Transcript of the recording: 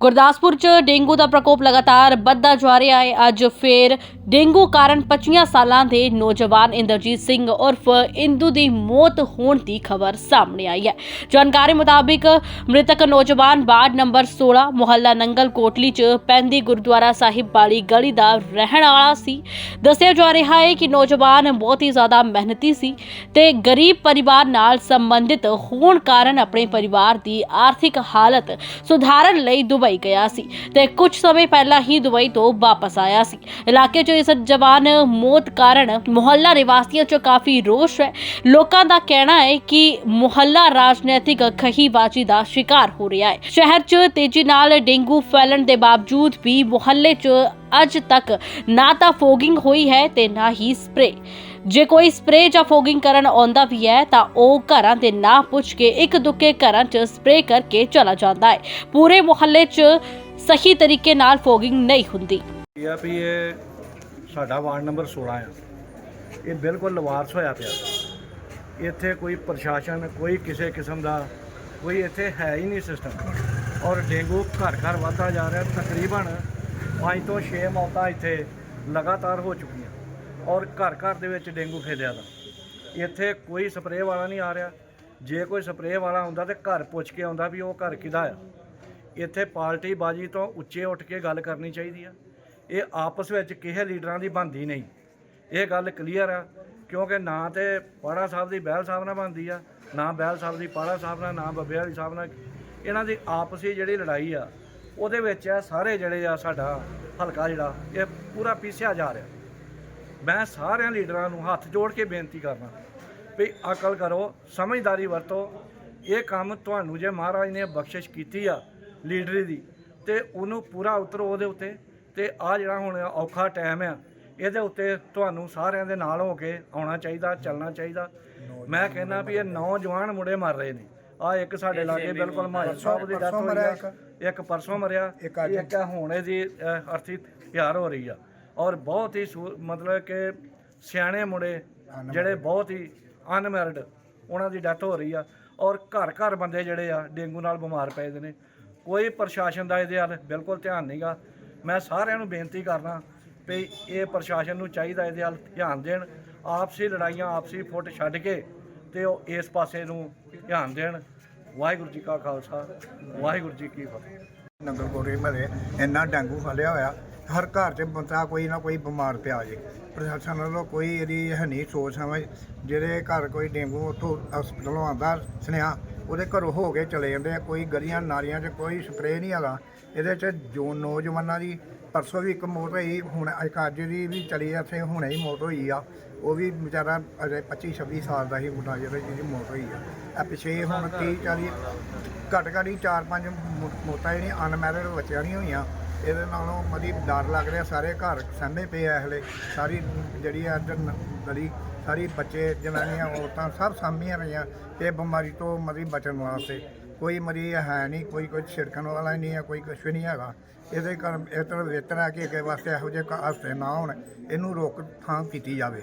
ਗੁਰਦਾਸਪੁਰ 'ਚ ਡੇਂਗੂ ਦਾ ਪ੍ਰਕੋਪ ਲਗਾਤਾਰ ਵੱਧਦਾ ਜਾ ਰਿਹਾ ਹੈ। ਅੱਜ ਫੇਰ ਡੇਂਗੂ ਕਾਰਨ 25 ਸਾਲਾਂ ਦੇ ਨੌਜਵਾਨ ਇੰਦਰਜੀਤ ਸਿੰਘ ਉਰਫ ਇੰਦੂ ਦੀ ਮੌਤ ਹੋਣ ਦੀ ਖਬਰ ਸਾਹਮਣੇ ਆਈ ਹੈ। ਜਾਣਕਾਰੀ ਮੁਤਾਬਿਕ ਮ੍ਰਿਤਕ ਨੌਜਵਾਨ ਵਾਰਡ ਨੰਬਰ 16 ਮੁਹੱਲਾ ਨੰਗਲ ਕੋਟਲੀ 'ਚ ਪੈਂਦੀ ਗੁਰਦੁਆਰਾ ਸਾਹਿਬ ਵਾਲੀ ਗਲੀ ਦਾ ਰਹਿਣ ਵਾਲਾ ਸੀ। ਦੱਸਿਆ ਜਾ ਰਿਹਾ ਹੈ ਕਿ ਨੌਜਵਾਨ ਬਹੁਤ ਹੀ ਜ਼ਿਆਦਾ ਮਿਹਨਤੀ ਸੀ ਤੇ ਗਰੀਬ ਪਰਿਵਾਰ ਨਾਲ ਸੰਬੰਧਿਤ ਹੋਣ ਕਾਰਨ ਆਪਣੇ ਪਰਿਵਾਰ ਦੀ ਆਰਥਿਕ ਹਾਲਤ ਸੁਧਾਰਨ ਲਈ ਦੁਬਈ ਗਿਆ ਸੀ ਤੇ ਕੁਝ ਸਮੇਂ ਪਹਿਲਾਂ ਹੀ ਦੁਬਈ ਤੋਂ ਵਾਪਸ ਆਇਆ ਸੀ। ਇਲਾਕੇ 'ਚ ਇਸ ਜਵਾਨ ਮੌਤ ਕਾਰਨ ਮੁਹੱਲਾ ਨਿਵਾਸੀਆਂ 'ਚ ਕਾਫੀ ਰੋਸ਼ ਹੈ। ਲੋਕਾਂ ਦਾ ਕਹਿਣਾ ਹੈ ਕਿ ਮੁਹੱਲਾ ਰਾਜਨੀਤਿਕ ਖਹੀਬਾਜ਼ੀ ਦਾ ਸ਼ਿਕਾਰ ਹੋ ਰਿਹਾ ਹੈ। ਸ਼ਹਿਰ 'ਚ ਤੇਜ਼ੀ ਨਾਲ ਡੇਂਗੂ ਫੈਲਣ ਦੇ ਬਾਵਜੂਦ ਵੀ ਮੁਹੱਲੇ 'ਚ ਅੱਜ ਤੱਕ ਨਾ ਤਾਂ ਫੋਗਿੰਗ ਹੋਈ ਹੈ ਤੇ ਨਾ ਹੀ ਸਪਰੇ ਜੇ ਕੋਈ ਸਪਰੇਅ ਜਾਂ ਫੋਗਿੰਗ ਕਰਨ ਆਉਂਦਾ ਵੀ ਹੈ, ਤਾਂ ਉਹ ਘਰਾਂ ਦੇ ਨਾਂ ਪੁੱਛ ਕੇ ਇੱਕ ਦੁੱਕੇ ਘਰਾਂ 'ਚ ਸਪਰੇਅ ਕਰਕੇ ਚਲਾ ਜਾਂਦਾ ਹੈ। ਪੂਰੇ ਮੁਹੱਲੇ 'ਚ ਸਹੀ ਤਰੀਕੇ ਨਾਲ ਫੋਗਿੰਗ ਨਹੀਂ ਹੁੰਦੀ। ਇਹ ਆ ਵੀ ਇਹ ਸਾਡਾ ਵਾਰਡ ਨੰਬਰ 16 ਆ। ਇਹ ਬਿਲਕੁਲ ਲਵਾਰਸ ਹੋਇਆ ਪਿਆ। ਇੱਥੇ ਕੋਈ ਪ੍ਰਸ਼ਾਸਨ, ਕੋਈ ਕਿਸੇ ਕਿਸਮ ਦਾ, ਕੋਈ ਇੱਥੇ ਹੈ ਹੀ ਨਹੀਂ ਸਿਸਟਮ ਔਰ ਡੇਂਗੂ ਘਰ ਘਰ ਵੱਧਦਾ ਜਾ ਰਿਹਾ। ਤਕਰੀਬਨ 5 ਤੋਂ 6 ਮੌਤਾਂ ਇੱਥੇ ਲਗਾਤਾਰ ਹੋ ਚੁੱਕੀਆਂ। ਔਰ ਘਰ ਘਰ ਦੇ ਵਿੱਚ ਡੇਂਗੂ ਫੈਲਿਆ ਦਾ। ਇੱਥੇ ਕੋਈ ਸਪਰੇਅ ਵਾਲਾ ਨਹੀਂ ਆ ਰਿਹਾ। ਜੇ ਕੋਈ ਸਪਰੇਅ ਵਾਲਾ ਆਉਂਦਾ ਤੇ ਘਰ ਪੁੱਛ ਕੇ ਆਉਂਦਾ ਵੀ ਉਹ ਘਰ ਕਿਹਦਾ ਆ। ਇੱਥੇ ਪਾਰਟੀ ਬਾਜੀ ਤੋਂ ਉੱਚੇ ਉੱਠ ਕੇ ਗੱਲ ਕਰਨੀ ਚਾਹੀਦੀ ਆ। ਇਹ ਆਪਸ ਵਿੱਚ ਕਿਸੇ ਲੀਡਰਾਂ ਦੀ ਬਣਦੀ ਨਹੀਂ। ਇਹ ਗੱਲ ਕਲੀਅਰ ਆ, ਕਿਉਂਕਿ ਨਾ ਤੇ ਪਾੜਾ ਸਾਹਿਬ ਦੀ ਬਹਿਲ ਸਾਹਿਬ ਨਾਲ ਬਣਦੀ ਆ, ਨਾ ਬਹਿਲ ਸਾਹਿਬ ਦੀ ਪਾੜਾ ਸਾਹਿਬ ਨਾਲ, ਨਾ ਬੱਬੇ ਵਾਲੀ ਸਾਹਿਬ ਨਾਲ। ਇਹਨਾਂ ਦੀ ਆਪਸੀ ਜਿਹੜੀ ਲੜਾਈ ਆ, ਉਹਦੇ ਵਿੱਚ ਆ ਸਾਰੇ ਜਿਹੜੇ ਆ ਸਾਡਾ ਹਲਕਾ ਜਿਹੜਾ, ਇਹ ਪੂਰਾ ਪੀਸਿਆ ਜਾ ਰਿਹਾ। ਮੈਂ ਸਾਰਿਆਂ ਲੀਡਰਾਂ ਨੂੰ ਹੱਥ ਜੋੜ ਕੇ ਬੇਨਤੀ ਕਰਨਾ ਵੀ ਅਕਲ ਕਰੋ ਸਮਝਦਾਰੀ ਵਰਤੋ। ਇਹ ਕੰਮ ਤੁਹਾਨੂੰ ਜੇ ਮਹਾਰਾਜ ਨੇ ਬਖਸ਼ਿਸ਼ ਕੀਤੀ ਆ ਲੀਡਰੀ ਦੀ ਤੇ ਉਹਨੂੰ ਪੂਰਾ ਉਤਰੋ ਉਹਦੇ ਉੱਤੇ। ਤੇ ਆ ਜਿਹੜਾ ਹੁਣ ਔਖਾ ਟਾਈਮ ਆ ਇਹਦੇ ਉੱਤੇ ਤੁਹਾਨੂੰ ਸਾਰਿਆਂ ਦੇ ਨਾਲ ਹੋ ਕੇ ਆਉਣਾ ਚਾਹੀਦਾ ਚੱਲਣਾ ਚਾਹੀਦਾ। ਮੈਂ ਕਹਿੰਦਾ ਵੀ ਇਹ ਨੌਜਵਾਨ ਮੁੰਡੇ ਮਰ ਰਹੇ ਨੇ। ਆ ਇੱਕ ਸਾਡੇ ਲਾਗੇ ਬਿਲਕੁਲ ਮਾਜਰ ਸਾਹਿਬ ਦੀ ਡੈਥ ਹੋਈ ਆ। ਇੱਕ। ਪਰਸੋਂ ਮਰਿਆ ਇੱਕ ਹੁਣ ਇਹਦੀ ਅਰਥੀ ਤਿਆਰ ਹੋ ਰਹੀ ਆ। ਔਰ ਬਹੁਤ ਹੀ ਮਤਲਬ ਕਿ ਸਿਆਣੇ ਮੁੰਡੇ ਜਿਹੜੇ ਬਹੁਤ ਹੀ ਅਨਮੈਰਿਡ ਉਹਨਾਂ ਦੀ ਡੈਥ ਹੋ ਰਹੀ ਆ। ਔਰ ਘਰ ਘਰ ਬੰਦੇ ਜਿਹੜੇ ਆ ਡੇਂਗੂ ਨਾਲ ਬਿਮਾਰ ਪਏ ਦੇ ਨੇ। ਕੋਈ ਪ੍ਰਸ਼ਾਸਨ ਦਾ ਇਹਦੇ ਵੱਲ ਬਿਲਕੁਲ ਧਿਆਨ ਨਹੀਂਗਾ ਮੈਂ ਸਾਰਿਆਂ ਨੂੰ ਬੇਨਤੀ ਕਰਦਾ ਵੀ ਇਹ ਪ੍ਰਸ਼ਾਸਨ ਨੂੰ ਚਾਹੀਦਾ ਇਹਦੇ ਵੱਲ ਧਿਆਨ ਦੇਣ। ਆਪਸੀ ਲੜਾਈਆਂ ਆਪਸੀ ਫੁੱਟ ਛੱਡ ਕੇ ਤੇ ਉਹ ਇਸ ਪਾਸੇ ਨੂੰ ਧਿਆਨ ਦੇਣ। ਵਾਹਿਗੁਰੂ ਜੀ ਕਾ ਖਾਲਸਾ ਵਾਹਿਗੁਰੂ ਜੀ ਕੀ ਫਤਿਹ। ਨੰਗਲ ਕੋਟੇ ਮਹੱਲੇ ਇੰਨਾ ਡੇਂਗੂ ਫੈਲਿਆ ਹੋਇਆ ਹਰ ਘਰ 'ਚ ਬੰਦਾ ਕੋਈ ਨਾ ਕੋਈ ਬਿਮਾਰ ਪਿਆ ਜੇ। ਪ੍ਰਸ਼ਾਸਨ ਵੱਲੋਂ ਕੋਈ ਇਹਦੀ ਹੈ ਨਹੀਂ ਸੋਚ ਸਮਝ, ਜਿਹੜੇ ਘਰ ਕੋਈ ਡੇਂਗੂ ਉੱਥੋਂ ਹਸਪਤਾਲੋਂ ਆਉਂਦਾ ਸੁਨੇਹਾ, ਉਹਦੇ ਘਰੋਂ ਹੋ ਕੇ ਚਲੇ ਜਾਂਦੇ ਆ। ਕੋਈ ਗਲੀਆਂ ਨਾਲੀਆਂ 'ਚ ਕੋਈ ਸਪਰੇਅ ਨਹੀਂ ਹੈਗਾ ਇਹਦੇ 'ਚ ਜੋ ਨੌਜਵਾਨਾਂ ਦੀ, ਪਰਸੋਂ ਵੀ ਇੱਕ ਮੌਤ ਹੋਈ, ਹੁਣ ਇੱਕ ਅੱਜ ਦੀ ਵੀ ਚਲੀ ਇੱਥੇ ਹੁਣੇ ਹੀ ਮੌਤ ਹੋਈ ਆ। ਉਹ ਵੀ ਵਿਚਾਰਾ ਅਜੇ 25 26 ਸਾਲ ਦਾ ਹੀ ਮੁੰਡਾ ਜਿਹੜਾ ਜਿਹਦੀ ਮੌਤ ਹੋਈ ਆ। ਆ ਪਿਛੇ ਹੁਣ 30 40 ਘੱਟ ਘੱਟ ਹੀ 4-5 ਮੌਤਾਂ ਜਿਹੜੀਆਂ ਅਨਮੈਰਿਡ ਬੱਚਿਆਂ ਨਹੀਂ ਹੋਈਆਂ। ਇਹਦੇ ਨਾਲੋਂ ਮਰੀ ਡਰ ਲੱਗ ਰਿਹਾ, ਸਾਰੇ ਘਰ ਸਹਿਮੇ ਪਏ ਆ ਹਲੇ। ਸਾਰੀ ਜਿਹੜੀ ਆ ਨ- ਗਲੀ, ਸਾਰੀ ਬੱਚੇ, ਜਨਾਨੀਆਂ, ਔਰਤਾਂ ਸਭ ਸਾਂਭੀਆਂ ਪਈਆਂ। ਇਹ ਬਿਮਾਰੀ ਤੋਂ ਮਰੀ ਬਚਣ ਵਾਸਤੇ। ਕੋਈ ਮਰੀ ਹੈ ਨਹੀਂ, ਕੋਈ ਕੁਝ ਛਿੜਕਣ ਵਾਲਾ ਹੀ ਨਹੀਂ ਹੈ ਕੋਈ ਕੁਝ ਨਹੀਂ ਹੈਗਾ। ਇਹਦੇ ਕਾਰਨ ਇਹ ਤਰ੍ਹਾਂ ਬਿਹਤਰ ਹੈ ਕਿ ਅੱਗੇ ਵਾਸਤੇ ਇਹੋ ਜਿਹੇ ਹਾਦਸੇ ਨਾ ਹੋਣ। ਇਹਨੂੰ ਰੋਕ ਥਾਂ ਕੀਤੀ ਜਾਵੇ।